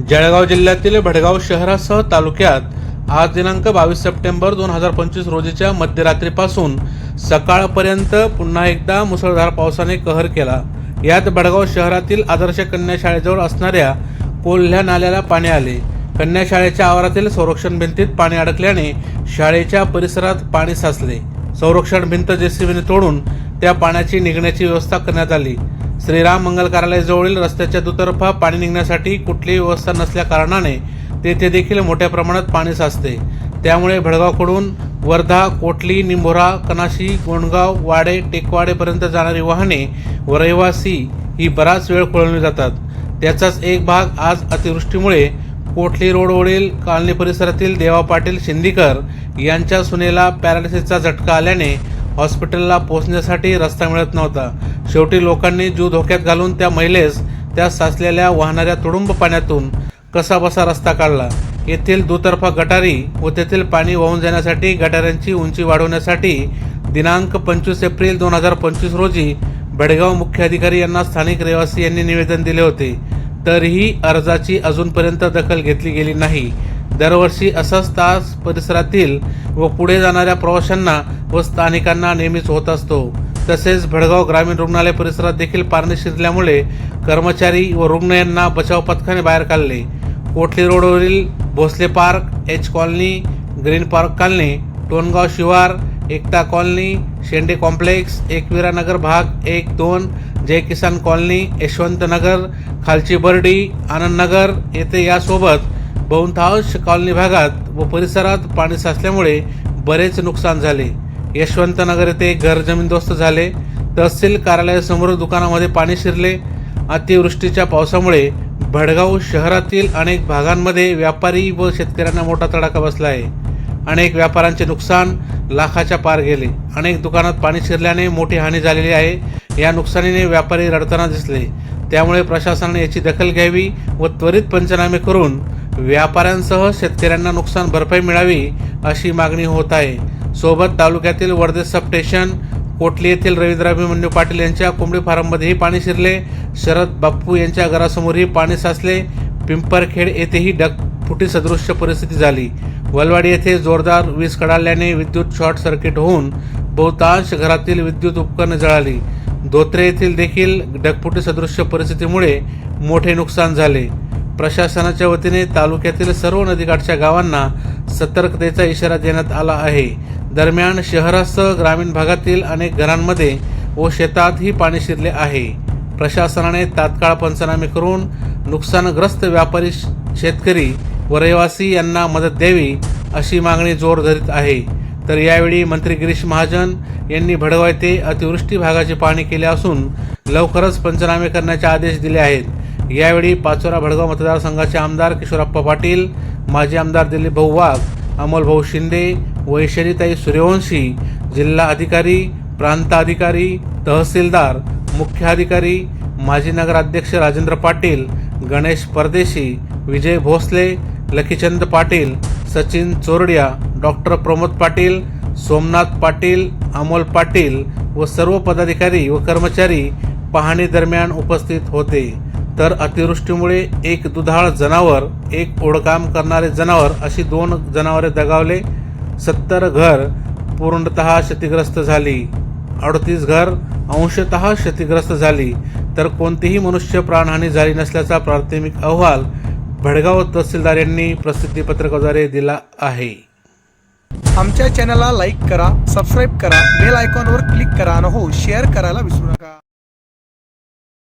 जळगाव जिल्ह्यातील भडगाव शहरासह तालुक्यात आज दिनांक बावीस सप्टेंबर दोन हजार पंचवीस रोजीच्या मध्यरात्रीपासून सकाळपर्यंत पुन्हा एकदा मुसळधार पावसाने कहर केला. यात भडगाव शहरातील आदर्श कन्या शाळेजवळ असणाऱ्या कोल्ह्या नाल्याला पाणी आले. कन्या शाळेच्या आवारातील संरक्षण भिंतीत पाणी अडकल्याने शाळेच्या परिसरात पाणी साचले. संरक्षण भिंत जेसीबीने तोडून त्या पाण्याची निघण्याची व्यवस्था करण्यात आली. श्रीराम मंगल कार्यालयाजवळील रस्त्याच्या दुतर्फा पाणी निघण्यासाठी कुठलीही व्यवस्था नसल्या कारणाने तेथे देखील मोठ्या प्रमाणात पाणी साचते. त्यामुळे भडगावकडून वर्धा कोटली निंभोरा कनाशी गोंडगाव वाडे टेकवाडेपर्यंत जाणारी वाहने व रहिवासी ही बराच वेळ खोळवली जातात. त्याचाच एक भाग आज अतिवृष्टीमुळे कोठली रोडवरील कालनी परिसरातील देवा पाटील शिंदीकर यांच्या सुनेला पॅरालिसिसचा झटका आल्याने हॉस्पिटलला पोहोचण्यासाठी रस्ता मिळत नव्हता. शेवटी लोकांनी जीव धोक्यात घालून त्या महिलेस त्या साचलेल्या वाहणाऱ्या तुडुंब पाण्यातून कसाबसा रस्ता काढला. येथील दुतर्फा गटारी व तेथील पाणी वाहून जाण्यासाठी गटाऱ्यांची उंची वाढवण्यासाठी दिनांक पंचवीस एप्रिल दोन हजार पंचवीस रोजी बेडगाव मुख्याधिकारी यांना स्थानिक रहिवासी यांनी निवेदन दिले होते. तरीही अर्जाची अजूनपर्यंत दखल घेतली गेली नाही. दरवर्षी असाच तास परिसरातील व पुढे जाणाऱ्या प्रवाशांना व स्थानिकांना नेहमीच होत असतो. तसेच भडगाव ग्रामीण रुग्णालय परिसरात देखील पाणी शिरल्यामुळे कर्मचारी व रुग्ण यांना बचाव पथकाने बाहेर काढले. कोठली रोडवरील Bhosale park H colony green park colony Tongaon शिवार एकता कॉलनी शेंडे कॉम्प्लेक्स एकविरा नगर भाग एक दोन जय किसान कॉलनी यशवंत नगर खालची बर्डी आनंदनगर येथे यासोबत बहुतांश कॉलनी भागात व परिसरात पाणी साचल्यामुळे बरेच नुकसान झाले. यशवंतनगर येथे घर जमीनदोस्त झाले. तहसील कार्यालयासमोर दुकानामध्ये पाणी शिरले. अतिवृष्टीच्या पावसामुळे भडगाव शहरातील अनेक भागांमध्ये व्यापारी व शेतकऱ्यांना मोठा तडाखा बसला आहे अनेक व्यापाऱ्यांचे नुकसान लाखाच्या पार गेले. अनेक दुकानात पाणी शिरल्याने मोठी हानी झालेली आहे. या नुकसानीने व्यापारी रडताना दिसले. त्यामुळे प्रशासनाने याची दखल घ्यावी व त्वरित पंचनामे करून व्यापाऱ्यांसह शेतकऱ्यांना नुकसान भरपाई मिळावी अशी मागणी होत आहे. सोबत तालुक्यातील वर्धे सब स्टेशन कोटली येथील रवींद्राभिमन्यू पाटील यांच्या कोंबडी फार्ममध्येही पाणी शिरले. शरद बाप्पू यांच्या घरासमोरही पाणी साचले. पिंपरखेड येथेही डगफुटी सदृश्य परिस्थिती झाली. वलवाडी येथे जोरदार वीज कडाल्याने विद्युत शॉर्ट सर्किट होऊन बहुतांश घरातील विद्युत उपकरणे जळाली. धोत्रे येथील देखील डगफुटी सदृश्य परिस्थितीमुळे मोठे नुकसान झाले. प्रशासनाच्या वतीने तालुक्यातील सर्व नदीकाठच्या गावांना सतर्कतेचा इशारा देण्यात आला आहे. दरम्यान शहरासह ग्रामीण भागातील अनेक घरांमध्ये व शेतातही पाणी शिरले आहे. प्रशासनाने तात्काळ पंचनामे करून नुकसानग्रस्त व्यापारी शेतकरी व रहिवासी यांना मदत द्यावी अशी मागणी जोर धरीत आहे. तर यावेळी मंत्री गिरीश महाजन यांनी भडगाव येथे अतिवृष्टी भागाची पाहणी केली असून लवकरच पंचनामे करण्याचे आदेश दिले आहेत. यावेळी पाचोरा भडगाव मतदारसंघाचे आमदार किशोरप्पा पाटील माजी आमदार दिलीप भाऊ वाघ अमोल भाऊ शिंदे वैशालीताई सूर्यवंशी जिल्हा अधिकारी प्रांताधिकारी तहसीलदार मुख्याधिकारी माजी नगराध्यक्ष राजेंद्र पाटील गणेश परदेशी विजय भोसले लखीचंद पाटील सचिन चोरडिया डॉक्टर प्रमोद पाटील सोमनाथ पाटील अमोल पाटील व सर्व पदाधिकारी व कर्मचारी पाहणी दरम्यान उपस्थित होते. तर अतिवृष्टीमुळे एक दुधाळ जनावर एक ओढकाम करणारे जनावर अशी दोन जनावरे दगावले. सत्तर घर पूर्णतः क्षतिग्रस्त झाली. अडतीस घर अंशतः क्षतिग्रस्त झाली. तर कोणतीही मनुष्य प्राणहानी झाली नसल्याचा प्राथमिक अहवाल भडगाव तहसीलदार यांनी प्रसिद्धीपत्रकाद्वारे दिला आहे. आमच्या चॅनलला लाईक करा सबस्क्राईब करा बेल आयकॉनवर क्लिक करा आणि हो शेअर करायला विसरू नका.